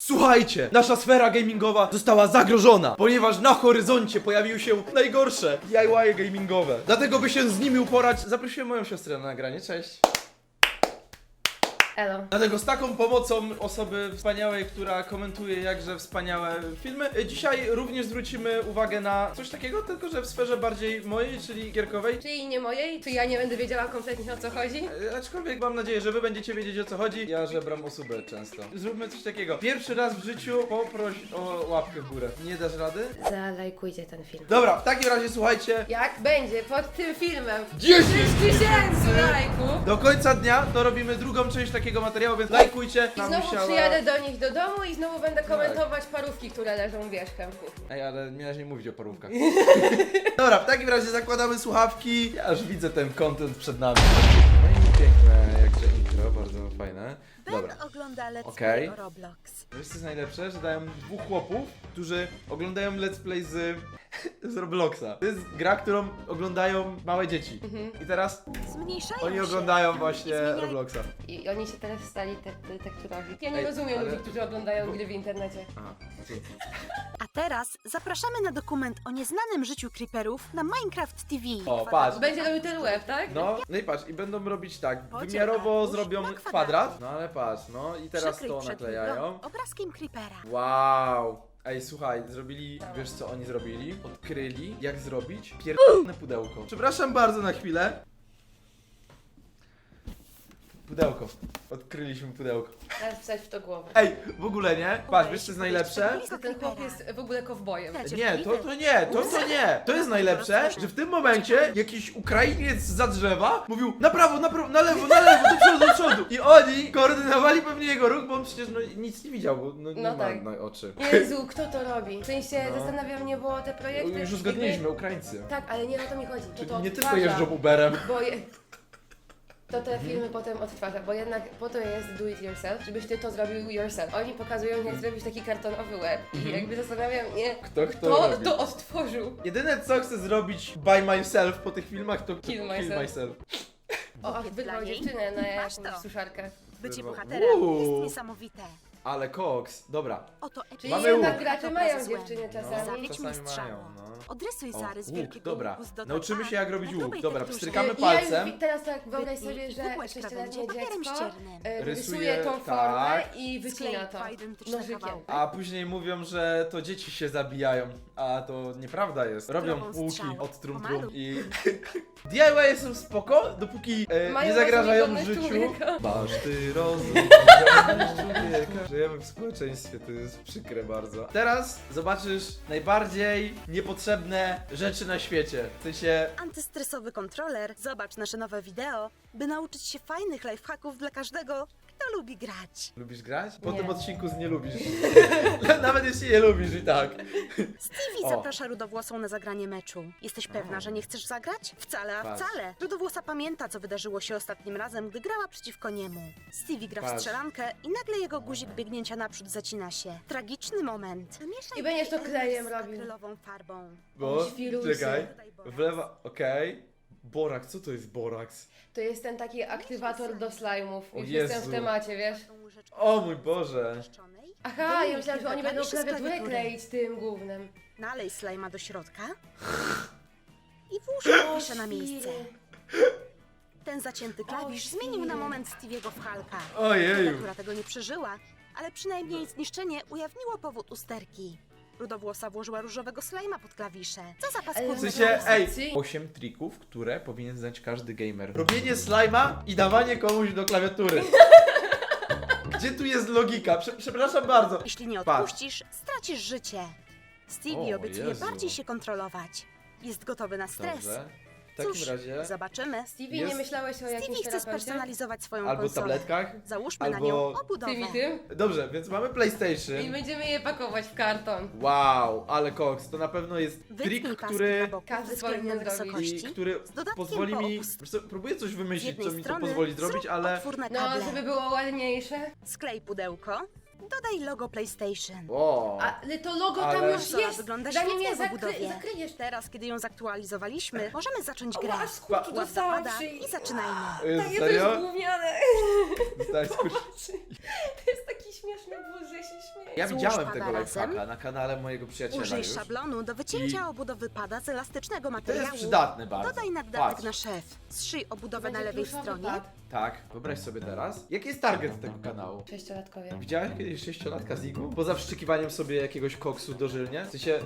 Słuchajcie, nasza sfera gamingowa została zagrożona, ponieważ na horyzoncie pojawiły się najgorsze DIY gamingowe. Dlatego by się z nimi uporać, zaprosiłem moją siostrę na nagranie, cześć. Elo. Dlatego z taką pomocą osoby wspaniałej, która komentuje jakże wspaniałe filmy, y, dzisiaj również zwrócimy uwagę na coś takiego, tylko że w sferze bardziej mojej, czyli gierkowej. Czyli nie mojej? Czy ja nie będę wiedziała kompletnie o co chodzi? E, Aczkolwiek mam nadzieję, że wy będziecie wiedzieć o co chodzi. Ja żebram osobę często. Zróbmy coś takiego. Pierwszy raz w życiu poproś o łapkę w górę. Nie dasz rady? Zalajkujcie ten film. Dobra, w takim razie słuchajcie. Jak będzie pod tym filmem 10 tysięcy lajków Do końca dnia to robimy drugą część takiego materiału, więc lajkujcie. i znowu musiała- przyjadę do nich do domu i znowu będę komentować parówki, które leżą wierzchem w kuchni. Ej, ale miałeś nie mówić o parówkach. Dobra, w takim razie zakładamy słuchawki. Ja już widzę ten content przed nami. No i piękne, jakże intro, bardzo fajne. Dobra. Ben ogląda Let's Okej. Play o Roblox. Wiesz co jest najlepsze? Że dają dwóch chłopów, którzy oglądają let's play z, z Robloxa. To jest gra, którą oglądają małe dzieci. I teraz Zmniejszają oni się oglądają i właśnie zmieniają. Robloxa. I oni się teraz stali te, te, tekturami. Ja nie Ej, rozumiem ale- ludzi, którzy oglądają gry w internecie. Aha. Teraz zapraszamy na dokument o nieznanym życiu creeperów na Minecraft TV. O, patrz. Będzie robił ten web, tak? No, no i patrz, i będą robić tak, Podziel wymiarowo arkusz zrobią na kwadrat, no ale patrz, no i teraz Przykryj to naklejają. wygląd Obrazkiem creepera. Wow! Ej, słuchaj, zrobili, wiesz co oni zrobili? Odkryli, jak zrobić pierdolone pudełko. Przepraszam bardzo na chwilę. Pudełko. Odkryliśmy pudełko. Teraz wstać w to głowę. Ej, w ogóle nie? Patrz, wiesz co jest najlepsze? Ten chłop jest w ogóle kowbojem. Nie, to, to nie, to, to nie. To jest najlepsze, że w tym momencie jakiś Ukrainiec za drzewa mówił na prawo, na prawo, na lewo, na lewo, do przodu, do przodu. I oni koordynowali pewnie jego ruch, bo on przecież no, nic nie widział, bo no, nie No ma tak. na oczy. Jezu, kto to robi? W sensie No. zastanawia mnie, bo te projekty... Już uzgodniliśmy, Ukraińcy. Tak, ale nie o to mi chodzi. To Czyli to nie tylko odtwarza, jeżdżą Uberem. Bo je... To te filmy potem odtwarza, bo jednak po to jest do it yourself, żebyś ty to zrobił yourself. Oni pokazują jak zrobić taki kartonowy łeb i jakby zastanawiam mnie, Kto kto kto robi? to odtworzył. Jedyne co chcę zrobić by myself po tych filmach to Kill kill myself. O, wybrał dla niej? dziewczynę na Masz jakąś to. suszarkę. Bycie Uuu. bohaterem jest niesamowite. Ale koks, dobra. Oto Czyli Mamy jednak gracze mają dziewczyny czasami. Zawiedź czasami mistrzało. mają, no. Odrysuj O, zarys łuk, wielkiego dobra. łuku z dodatkami. Nauczymy się, jak robić na łuk. Dobra, tekturze. pstrykamy I palcem. Ja już teraz tak wyobraź sobie, że krawędzie sześcioletnie papierem dziecko ściernym. e, Rysuje, rysuje tą formę tak. i wycina Sklej to dwa identyczne nożykiem. kawałki. A później mówią, że to dzieci się zabijają, a to nieprawda jest. Robią Zdrową łuki od trum Pomalu. trum i... DIY są spoko, dopóki e, Mają nie zagrażają i życiu. człowieka. Masz ty rozum, człowieka. Żyjemy w społeczeństwie, to jest przykre bardzo. Teraz zobaczysz najbardziej niepotrzebne rzeczy na świecie. W sensie... Antystresowy kontroler. Zobacz nasze nowe wideo, by nauczyć się fajnych lifehacków dla każdego, kto lubi grać. Lubisz grać? Po Nie. tym odcinku z nie lubisz. Nawet jeśli nie lubisz i tak. Stevie O. zaprasza Rudowłosą na zagranie meczu. Jesteś pewna, że nie chcesz zagrać? Wcale, a Patrz. wcale. Rudowłosa pamięta, co wydarzyło się ostatnim razem, gdy grała przeciwko niemu. Stevie gra w Patrz. strzelankę i nagle jego guzik biegnięcia naprzód zacina się. Tragiczny moment. I będziesz to klej klejem z robił. akrylową farbą. Bo, świrusy. czekaj, boraks. wlewa, okej. Boraks, co to jest boraks? To jest ten taki aktywator do slajmów. O Już jestem w temacie, wiesz? O mój Boże. Aha, ja myślałam, że oni będą klawiaturę kleić tym głównym. Nalej slajma do środka i włóż klawisze na miejsce. Ten zacięty klawisz zmienił na moment Stevie'ego w Halka. Ojeju. Tego nie przeżyła, ale przynajmniej zniszczenie ujawniło powód usterki. Rudowłosa włożyła różowego slajma pod klawisze. Co za Ale W sensie, ej, Ty- 8 trików, które powinien znać każdy gamer. Robienie slajma i dawanie komuś do klawiatury. Gdzie tu jest logika? Prze przepraszam bardzo. Jeśli nie Patrz. odpuścisz, stracisz życie. Stevie O, obiecuje Jezu. bardziej się kontrolować. Jest gotowy na stres. Dobrze. W takim Cóż, razie zobaczymy. Stevie, Jest- nie myślałeś o jakimś Stevie chce terapeucie? spersonalizować swoją albo w konsolę. tabletkach. Załóżmy na albo- nią obudowę. Tym i tym? Dobrze, więc mamy PlayStation. I będziemy je pakować w karton. Wow, ale koks, to na pewno jest Wytnij trik, paski który... na boku Każdy względem powinien zrobić. I wysokości. który z dodatkiem pozwoli mi... po opust. Wiesz co, Próbuję coś Z wymyślić, jednej co mi to strony pozwoli zrobić, zrób ale... otwór na No, kable. żeby było ładniejsze. Sklej pudełko, dodaj logo PlayStation. O, Ale to logo Ale- tam już Konsola jest! wygląda Zanim świetnie je w zakry obudowie. zakryjesz. Teraz, kiedy ją zaktualizowaliśmy, możemy zacząć grę. O, aż skurczu Łap dostałam zapada i zaczynajmy. Jezu, Takie to jest serio? gówniane. Skurcz... To jest taki śmieszne było, że się śmieję. Ja Złóż widziałem tego razem. lifehacka na kanale mojego przyjaciela Użyj już. szablonu do wycięcia I- obudowy pada z elastycznego To jest materiału. przydatne bardzo. Dodaj naddatek Patrz. na szef. Zszyj obudowę na Będzie lewej pluszowy stronie. pad. Tak, wyobraź sobie teraz. Jaki jest target tego kanału? Sześciolatkowie. Widziałeś kiedyś sześciolatka z Niku? Poza wszczykiwaniem sobie jakiegoś koksu dożylnie? W sensie,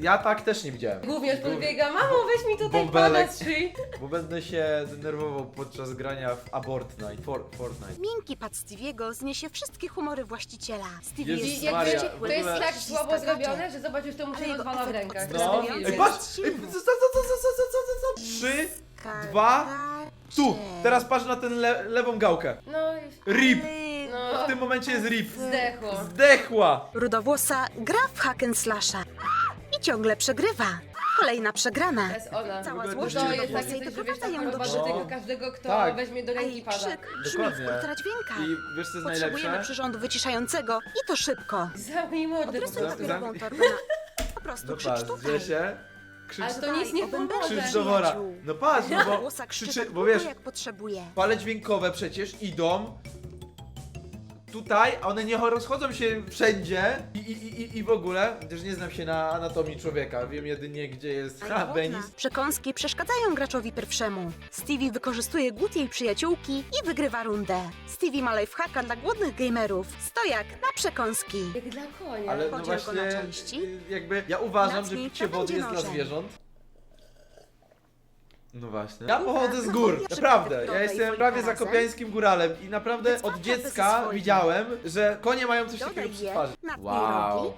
ja tak też nie widziałem. Gówniarz podbiega, mamo weź mi tutaj Bąbelek. z szyi. Bo będę się denerwował podczas grania w Abortnite, For, Fortnite. Miękki pad Stevie'ego zniesie wszystkie humory właściciela. Stevie jest I jakby, Maria, w to jest tak słabo zrobione, że zobaczysz, to mu Ale jego rozwala w efekt rękach. No. Ej, patrz! Ej, co, co, co, co, co, co, co, co, co? Trzy, dwa, tu! Teraz patrz na tę le lewą gałkę. No i RIP! no, W tym momencie jest RIP. zdechło. Zdechła! Rudowłosa gra w hack and slasha i ciągle przegrywa. Kolejna przegrana. To jest ona. Cała To złość To jest takie Rudowłosej coś, że wiesz, doprowadza ją do No. dotyka każdego, kto Tak. weźmie do A ręki jej pada. krzyk brzmi Dokładnie. ultradźwiękach. I wiesz co jest Potrzebujemy najlepsze? przyrządu wyciszającego i to szybko. Zamknij mordę. Odwrócę Zam- papierową zam- torbę na... Po prostu No krzycz patrz, tutaj. się. Krzycz, Ale to nic nie pomoże. krzycz do wora. No patrz, no bo Głosa krzyczy krzyczy, tak bo wiesz, jak potrzebuje. fale dźwiękowe przecież idą tutaj, a one nie rozchodzą się wszędzie i, i, i, i w ogóle, też nie znam się na anatomii człowieka, wiem jedynie gdzie jest ha, penis. Przekąski przeszkadzają graczowi pierwszemu. Stevie wykorzystuje głód jej przyjaciółki i wygrywa rundę. Stevie ma lifehacka dla głodnych gamerów. Stojak na przekąski. Jak dla konia. Ale no Podziel go właśnie, na części. y, jakby ja uważam, że picie wody będzie jest dla nożem. zwierząt. No właśnie. Ja pochodzę z gór, naprawdę. Ja jestem prawie zakopiańskim góralem i naprawdę od dziecka widziałem, że konie mają coś takiego przy twarzy. Wow.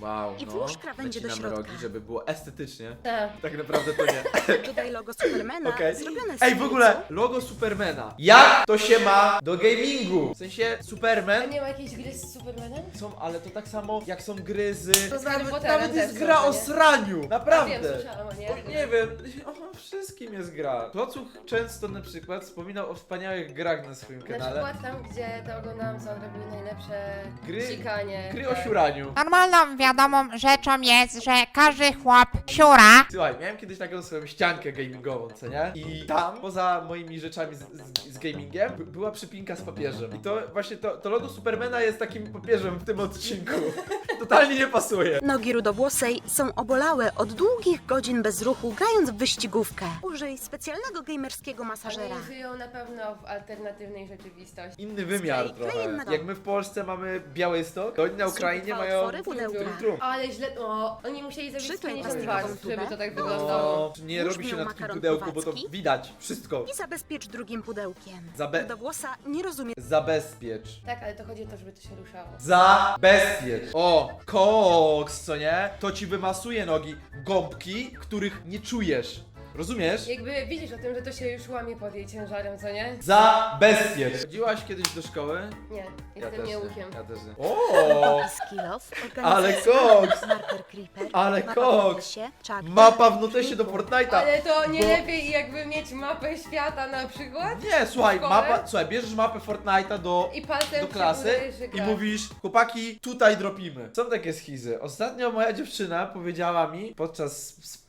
Wow, i no. włóż krawędzie do Nacinamy środka. rogi, żeby było estetycznie. Tak. Tak naprawdę to nie. Dodaj logo Supermana, Okej. zrobione z Ej, w ogóle logo Supermana. Jak to się ma do gamingu? W sensie A Superman nie ma jakiejś gry z Supermanem? są, ale to tak samo jak są gry z... To z nawet, Potterem nawet jest gra o sraniu. Ja wiem, Naprawdę. słyszałam o nie. O, nie wiem, o wszystkim jest gra. Klocuch często na przykład wspominał o wspaniałych grach na swoim Na kanale. przykład tam, gdzie to oglądałam, co on robił najlepsze Gry- sikanie. Gry o siuraniu. Normalną wiadomą rzeczą jest, że każdy chłop siura. Słuchaj, miałem kiedyś taką swoją ściankę gamingową, co nie? I tam, poza moimi rzeczami z, z, z gamingiem, by- była przypinka z papieżem. I to właśnie to, to logo Supermana jest takim papieżem w tym odcinku. Totalnie nie pasuje. Nogi rudowłosej są obolałe od długich godzin bez ruchu, grając w wyścigówkę. Użyj specjalnego gamerskiego masażera. Oni żyją na pewno w alternatywnej rzeczywistości. Inny wymiar Sklej trochę. klejem na dom. Jak my w Polsce mamy Białystok, to oni na Ukrainie dwa mają otwory, pudełka. Trum, trum. Ale źle, o, oni musieli zrobić plastikową twarz, tubę. żeby to tak wyglądało. No, nie robi się na takim makaron pudełku, bo to widać wszystko. I zabezpiecz drugim pudełkiem. Zabe- Rudowłosa nie rozumie Zabezpiecz. Tak, ale to chodzi o to, żeby to się ruszało. Zabezpiecz. O, koks, co nie? To ci wymasuje nogi, gąbki, których nie czujesz. Rozumiesz? Jakby widzisz o tym, że to się już łamie pod jej ciężarem, co nie? Zabezpiecz. Chodziłaś kiedyś do szkoły? Nie, jestem też nieukiem. Nie, ja też nie. O! Skilow, Ale koks! Marker Creeper, Ale mapa koks! w Mapa w notesie do Fortnite'a. Ale to nie Bo- lepiej jakby mieć mapę świata na przykład? Nie, słuchaj, szkole? mapa, słuchaj, bierzesz mapę Fortnite'a do, I palcem do klasy i gra. mówisz, chłopaki, tutaj dropimy. Są takie schizy. Ostatnio moja dziewczyna powiedziała mi podczas sp-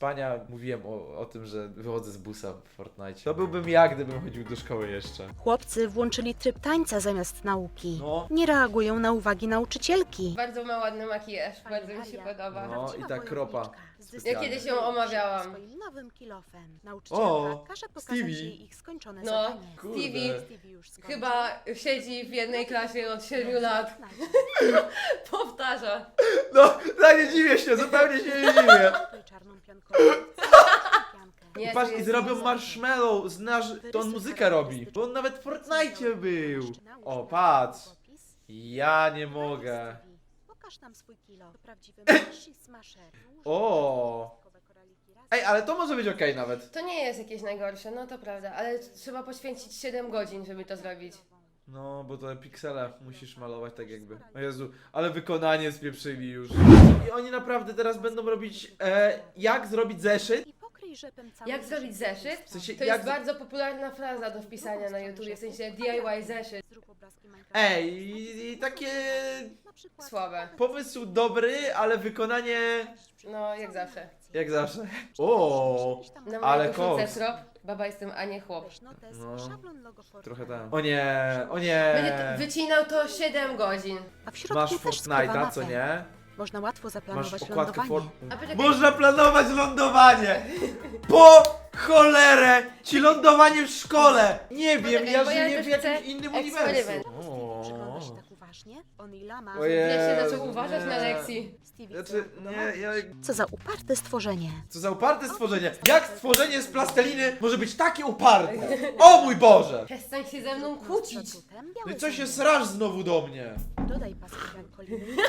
spania, mówiłem o, o tym, że wychodzę z busa w Fortnite. To byłbym ja, gdybym chodził do szkoły jeszcze. Chłopcy włączyli tryb tańca zamiast nauki. No. Nie reagują na uwagi nauczycielki. Bardzo ma ładny makijaż, bardzo mi się Maria. podoba. No. i ta kropa. Ja kiedyś ją omawiałam. Swoim nowym kilofem. Nauczycielka O, każe pokazać Stevie. jej ich skończone No. zadanie. Kurde. Stevie Stevie już skończył. chyba siedzi w jednej klasie od 7 lat. Powtarza. No, no nie dziwię się, zupełnie się nie dziwię. Tutaj czarną. Nie, Patrz, to i jest niesamowite. marshmallow, znasz, to on muzykę robi. Bo on nawet w Fortnite był. O, patrz. Ja nie mogę. Pokaż nam swój kilo. To prawdziwy Smasher. O. Ej, ale to może być okej nawet. To nie jest jakieś najgorsze, no to prawda, ale trzeba poświęcić 7 godzin, żeby to zrobić. No, bo to piksele musisz malować tak jakby. O Jezu, ale wykonanie spieprzyli już. I oni naprawdę teraz będą robić, e, jak zrobić zeszyt I Dodaj rzepem cały Jak zrobić zeszyt? W sensie, To jak... jest bardzo popularna fraza do wpisania na YouTubie, w sensie DIY zeszyt. Zrób obrazki Minecrafta. Ej, i, i takie... Na przykład Słabe. Pomysł dobry, ale wykonanie... No, jak zawsze. Jak zawsze. O, Na Ale koszulce koks. srop, baba jestem, a nie chłop. Weź notes, No. szablon logo Fortnite. trochę tam. O nie, o nie. Będzie to, wycinał to 7 godzin. A w środku Masz też Fortnite'a, co nie? Można łatwo Masz zaplanować okładkę lądowanie. for... Można planować lądowanie! Po cholerę! Ci lądowanie w szkole! Nie wiem, Poczekaj, ja bo ja żyję w też chcę jakimś innym eksperyment. uniwersum. O. tak uważnie? On i lama. Ojej. wiesz, się zaczął uważać na lekcji. Stevie, Znaczy, co? nie, ja... Co za uparte stworzenie. Co za uparte stworzenie. Jak stworzenie z plasteliny może być takie uparte? O mój Boże! Przestań się ze mną kłócić. No białe i co się srasz znowu do mnie? Dodaj paski i.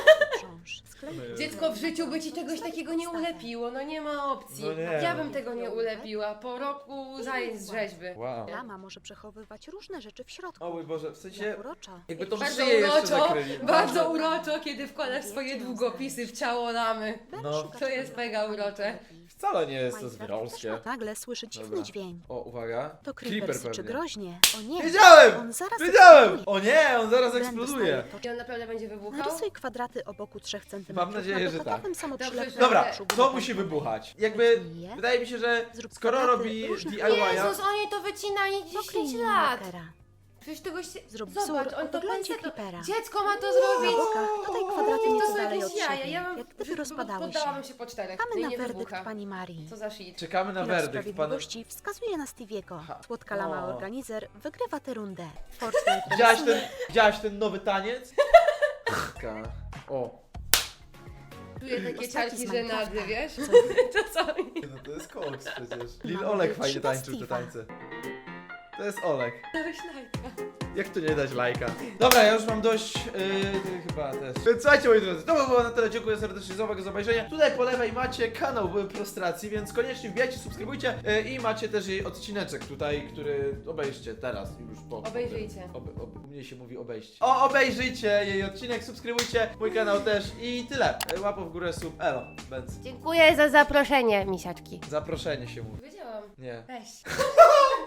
Sklej Dziecko w życiu by ci czegoś takiego nie ulepiło, no nie ma opcji. No nie. Ja bym tego nie ulepiła po roku zajęć z rzeźby. Wow. Lama może przechowywać różne rzeczy w środku. O mój Boże, w sensie... Jak urocza. Jakby to Bardzo szyję jeszcze uroczo, zakryli. bardzo uroczo, kiedy wkładasz swoje długopisy w ciało lamy. No. To jest mega urocze. Wcale nie jest to też Nagle słyszy dziwny Dobra. dźwięk. O, uwaga. To Creeper Creeper czy pewnie. groźnie. O nie. Wiedziałem! On zaraz Wiedziałem! eksploduje. O nie, on zaraz eksploduje. dostaje to- I on naprawdę będzie wybuchał? Narysuj kwadraty o boku 3 cm. Mam nadzieję, że tak. Dobrze, Dobra, to musi wybuchać. Jakby, wydaje mi się, że Zrób skoro kwadraty robi DIY-a... Jezus, oni to wycinali 10 lat! Przecież tego się... Zrób Zobacz, wzór on o to wyglądzie. Creepera. Dziecko ma to zrobić! dodaj kwadraty To nieco są dalej od jakieś jaja, siebie, ja bym... jak gdyby rozpadały się. Poddałabym się po czterech. Czekamy na nie werdykt wybucha. pani Marii. Co za shit. Czekamy na werdykt, pan... Sprawiedliwości wskazuje na Stevie'ego. Ha. Słodka lama O. organizer wygrywa tę rundę. Fortnite Widziałaś ten, widziałaś ten nowy taniec? Ka- O. Czuję takie Ostatni ciarki z żenady, wiesz? Co? No to jest koks przecież. Lil Olek fajnie tańczył te Steve'a. tańce. To jest Olek. Dałeś lajka. Jak tu nie dać lajka? Dobra, ja już mam dość, yy, chyba też. Więc słuchajcie moi drodzy, to by było na tyle, dziękuję serdecznie za uwagę, za obejrzenie. Tutaj po lewej macie kanał Prostracji, więc koniecznie wbijajcie, subskrybujcie yy, i macie też jej odcineczek tutaj, który obejrzcie teraz już po. Obejrzyjcie. Obe, ob, u mnie się mówi obejść. O, obejrzyjcie jej odcinek, subskrybujcie mój kanał też i tyle. Yy, Łapą w górę, sub, elo, bęc. Dziękuję za zaproszenie, misiaczki. Zaproszenie się mówi. Wiedziałam. Nie. Weź.